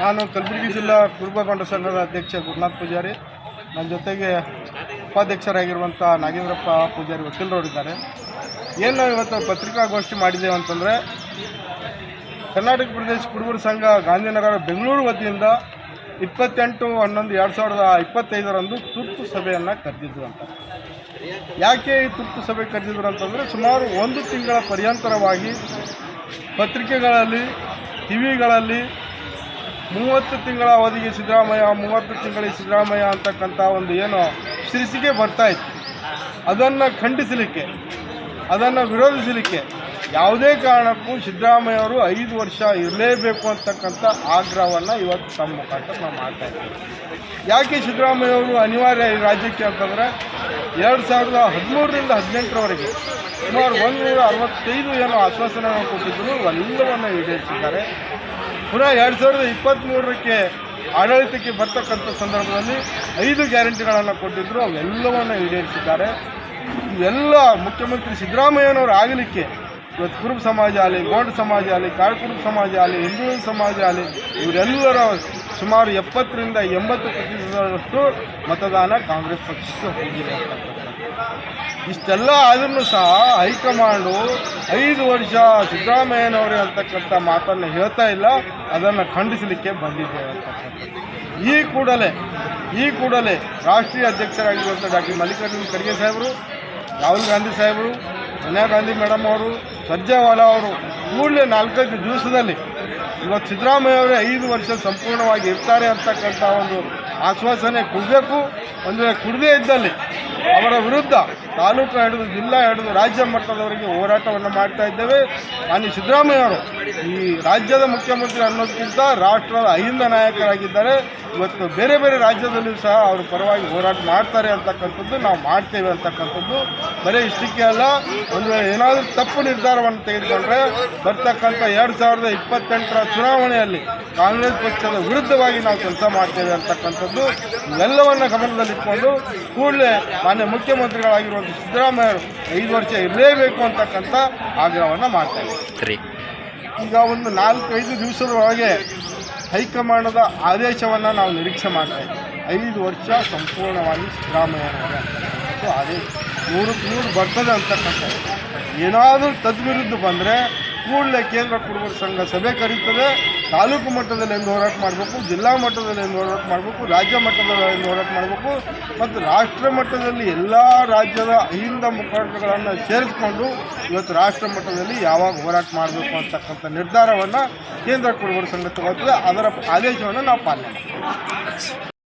ನಾನು ಕಲಬುರಗಿ ಜಿಲ್ಲಾ ಕುರುಬಗೊಂಡ ಸಂಘದ ಅಧ್ಯಕ್ಷ ಗುರುನಾಥ್ ಪೂಜಾರಿ. ನನ್ನ ಜೊತೆಗೆ ಉಪಾಧ್ಯಕ್ಷರಾಗಿರುವಂಥ ನಾಗೇಂದ್ರಪ್ಪ ಪೂಜಾರಿ ವಕೀಲರವರಿದ್ದಾರೆ ಏನು ನಾವು ಇವತ್ತು ಪತ್ರಿಕಾಗೋಷ್ಠಿ ಮಾಡಿದ್ದೇವೆ ಅಂತಂದರೆ, ಕರ್ನಾಟಕ ಪ್ರದೇಶ ಕುರುಬರ ಸಂಘ ಗಾಂಧಿನಗರ ಬೆಂಗಳೂರು ವತಿಯಿಂದ ಇಪ್ಪತ್ತೆಂಟು ಹನ್ನೊಂದು ಎರಡು ಸಾವಿರದ ಇಪ್ಪತ್ತೈದರಂದು ತುರ್ತು ಸಭೆಯನ್ನು ಕರೆದಿದ್ದು ಅಂತ. ಯಾಕೆ ಈ ತುರ್ತು ಸಭೆ ಕರೆದಿದ್ರು ಅಂತಂದರೆ, ಸುಮಾರು ಒಂದು ತಿಂಗಳ ಪರ್ಯಂತರವಾಗಿ ಪತ್ರಿಕೆಗಳಲ್ಲಿ ಟಿ ವಿಗಳಲ್ಲಿ ಮೂವತ್ತು ತಿಂಗಳ ಅವಧಿಗೆ ಸಿದ್ದರಾಮಯ್ಯ, ಮೂವತ್ತು ತಿಂಗಳಿಗೆ ಸಿದ್ದರಾಮಯ್ಯ ಅಂತಕ್ಕಂಥ ಒಂದು ಏನು ಬರ್ತಾ ಇತ್ತು. ಅದನ್ನು ಖಂಡಿಸಲಿಕ್ಕೆ, ಅದನ್ನು ವಿರೋಧಿಸಲಿಕ್ಕೆ ಯಾವುದೇ ಕಾರಣಕ್ಕೂ ಸಿದ್ದರಾಮಯ್ಯ ಅವರು ಐದು ವರ್ಷ ಇರಲೇಬೇಕು ಅಂತಕ್ಕಂಥ ಆಗ್ರಹವನ್ನು ಇವತ್ತು ತಮ್ಮ ಮುಖಾಂತರ ನಾವು ಮಾಡ್ತಾ ಇದ್ದೀವಿ. ಯಾಕೆ ಸಿದ್ದರಾಮಯ್ಯ ಅವರು ಅನಿವಾರ್ಯ ಈ ರಾಜ್ಯಕ್ಕೆ ಅಂತಂದರೆ ಎರಡು ಸಾವಿರದ ಹದಿಮೂರರಿಂದ ಹದಿನೆಂಟರವರೆಗೆ ಸುಮಾರು ಒಂದುನೂರ ಅರವತ್ತೈದು ಏನೋ ಆಶ್ವಾಸನೆಯನ್ನು ಕೊಟ್ಟಿದ್ದರು ಎಲ್ಲವನ್ನು ಈಡೇರಿಸಿದ್ದಾರೆ. ಪುನಃ ಎರಡು ಸಾವಿರದ ಇಪ್ಪತ್ತ್ಮೂರಕ್ಕೆ ಆಡಳಿತಕ್ಕೆ ಬರ್ತಕ್ಕಂಥ ಸಂದರ್ಭದಲ್ಲಿ ಐದು ಗ್ಯಾರಂಟಿಗಳನ್ನು ಕೊಟ್ಟಿದ್ದರು ಅವೆಲ್ಲವನ್ನು ಈಡೇರಿಸಿದ್ದಾರೆ. ಇವೆಲ್ಲ ಮುಖ್ಯಮಂತ್ರಿ ಸಿದ್ದರಾಮಯ್ಯನವರು ಆಗಲಿಕ್ಕೆ ಇವತ್ತು ಕುರುಬ ಸಮಾಜ ಆಗಲಿ, ಗೋಂಡ್ ಸಮಾಜ ಆಗಲಿ ಕಾಳ್ಕುರುಬ ಸಮಾಜ ಆಗಲಿ ಹಿಂದೂ ಸಮಾಜ ಆಗಲಿ, ಇವರೆಲ್ಲರ ಸುಮಾರು ಎಪ್ಪತ್ತರಿಂದ ಎಂಬತ್ತು ಪ್ರತಿಶತದಷ್ಟು ಮತದಾನ ಕಾಂಗ್ರೆಸ್ ಪಕ್ಷಕ್ಕೆ ಹೋಗಿದೆ ಇಷ್ಟೆಲ್ಲ ಆದ್ರೂ ಸಹ ಹೈಕಮಾಂಡು ಐದು ವರ್ಷ ಸಿದ್ದರಾಮಯ್ಯನವರೇ ಅಂತಕ್ಕಂಥ ಮಾತನ್ನು ಹೇಳ್ತಾ ಇಲ್ಲ, ಅದನ್ನು ಖಂಡಿಸಲಿಕ್ಕೆ ಬಂದಿದ್ದೇವೆ ಅಂತಕ್ಕಂಥದ್ದು ಈ ಕೂಡಲೇ ಈ ಕೂಡಲೇ ರಾಷ್ಟ್ರೀಯ ಅಧ್ಯಕ್ಷರಾಗಿರುವಂಥ ಡಾಕ್ಟರ್ ಮಲ್ಲಿಕಾರ್ಜುನ ಖರ್ಗೆ ಸಾಹೇಬರು, ರಾಹುಲ್ ಗಾಂಧಿ ಸಾಹೇಬರು ಸೋನಿಯಾ ಗಾಂಧಿ ಮೇಡಮ್ ಅವರು ಸರ್ಜಾವಾಲಾ ಅವರು ಕೂಡಲೇ ನಾಲ್ಕೈದು ದಿವಸದಲ್ಲಿ ಇವತ್ತು ಸಿದ್ದರಾಮಯ್ಯ ಅವರೇ ಐದು ವರ್ಷ ಸಂಪೂರ್ಣವಾಗಿ ಇರ್ತಾರೆ ಅಂತಕ್ಕಂಥ ಒಂದು ಆಶ್ವಾಸನೆ ಕೊಡಬೇಕು. ಅಂದರೆ ಕೊಡದೇ ಇದ್ದಲ್ಲಿ ಅವರ ವಿರುದ್ಧ ತಾಲೂಕು ಹಿಡಿದು ಜಿಲ್ಲಾ ಹಿಡಿದು ರಾಜ್ಯ ಮಟ್ಟದವರೆಗೆ ಹೋರಾಟವನ್ನು ಮಾಡ್ತಾ ಇದ್ದೇವೆ. ಮಾನ್ಯ ಸಿದ್ದರಾಮಯ್ಯ ಅವರು, ಈ ರಾಜ್ಯದ ಮುಖ್ಯಮಂತ್ರಿ ಅನ್ನೋದಕ್ಕಿಂತ ರಾಷ್ಟ್ರದ ಅಹಿಂದ ನಾಯಕರಾಗಿದ್ದಾರೆ. ಇವತ್ತು ಬೇರೆ ಬೇರೆ ರಾಜ್ಯದಲ್ಲಿಯೂ ಸಹ ಅವರು ಪರವಾಗಿ ಹೋರಾಟ ಮಾಡ್ತಾರೆ ಅಂತಕ್ಕಂಥದ್ದು, ನಾವು ಮಾಡ್ತೇವೆ ಅಂತಕ್ಕಂಥದ್ದು. ಬರೀ ಇಷ್ಟಕ್ಕೆ ಅಲ್ಲ, ಒಂದು ವೇಳೆ ಏನಾದರೂ ತಪ್ಪು ನಿರ್ಧಾರವನ್ನು ತೆಗೆದುಕೊಂಡ್ರೆ, ಬರ್ತಕ್ಕಂಥ ಎರಡು ಸಾವಿರದ ಇಪ್ಪತ್ತೆಂಟರ ಚುನಾವಣೆಯಲ್ಲಿ ಕಾಂಗ್ರೆಸ್ ಪಕ್ಷದ ವಿರುದ್ಧವಾಗಿ ನಾವು ಕೆಲಸ ಮಾಡ್ತೇವೆ ಅಂತಕ್ಕಂಥದ್ದು, ಇವೆಲ್ಲವನ್ನು ಗಮನದಲ್ಲಿಟ್ಕೊಂಡು ಕೂಡಲೇ ಮಾನ್ಯ ಮುಖ್ಯಮಂತ್ರಿಗಳಾಗಿರುವಂಥ ಸಿದ್ದರಾಮಯ್ಯ ಐದು ವರ್ಷ ಇರಲೇಬೇಕು ಅಂತಕ್ಕಂಥ ಆಗ್ರಹವನ್ನು ಮಾಡ್ತಾರೆ ಈಗ ಒಂದು ನಾಲ್ಕೈದು ದಿವಸದ ಒಳಗೆ ಹೈಕಮಾಂಡದ ಆದೇಶವನ್ನು ನಾವು ನಿರೀಕ್ಷೆ ಮಾಡ್ತಾ ಇದ್ದೀವಿ. ಐದು ವರ್ಷ ಸಂಪೂರ್ಣವಾಗಿ ಸಿದ್ದರಾಮಯ್ಯನವರ ಆದೇಶ. ನೂರಕ್ಕೆ ನೂರು ಬರ್ತದೆ ಅಂತಕ್ಕಂಥ ಏನಾದರೂ ತದ್ವಿರುದ್ಧ ಬಂದರೆ ಕೂಡಲೇ ಕೇಂದ್ರ ಕುರುಬರ ಸಂಘ ಸಭೆ ಕರೀತದೆ ತಾಲೂಕು ಮಟ್ಟದಲ್ಲಿ ಎಂದು ಹೋರಾಟ ಮಾಡಬೇಕು, ಜಿಲ್ಲಾ ಮಟ್ಟದಲ್ಲಿ ಎಂದು ಹೋರಾಟ ಮಾಡಬೇಕು, ರಾಜ್ಯ ಮಟ್ಟದಲ್ಲಿ ಎಂದು ಹೋರಾಟ ಮಾಡಬೇಕು ಮತ್ತು ರಾಷ್ಟ್ರ ಮಟ್ಟದಲ್ಲಿ ಎಲ್ಲ ರಾಜ್ಯದ ಅಹಿಂದ ಮುಖಂಡರುಗಳನ್ನು ಸೇರಿಸ್ಕೊಂಡು ಇವತ್ತು ರಾಷ್ಟ್ರ ಮಟ್ಟದಲ್ಲಿ ಯಾವಾಗ ಹೋರಾಟ ಮಾಡಬೇಕು ಅಂತಕ್ಕಂಥ ನಿರ್ಧಾರವನ್ನು ಕೇಂದ್ರ ಕುರುಬರ ಸಂಘ ತಗೋತದೆ ಅದರ ಆದೇಶವನ್ನು ನಾವು ಪಾಲನೆ ಮಾಡ್ತೀವಿ.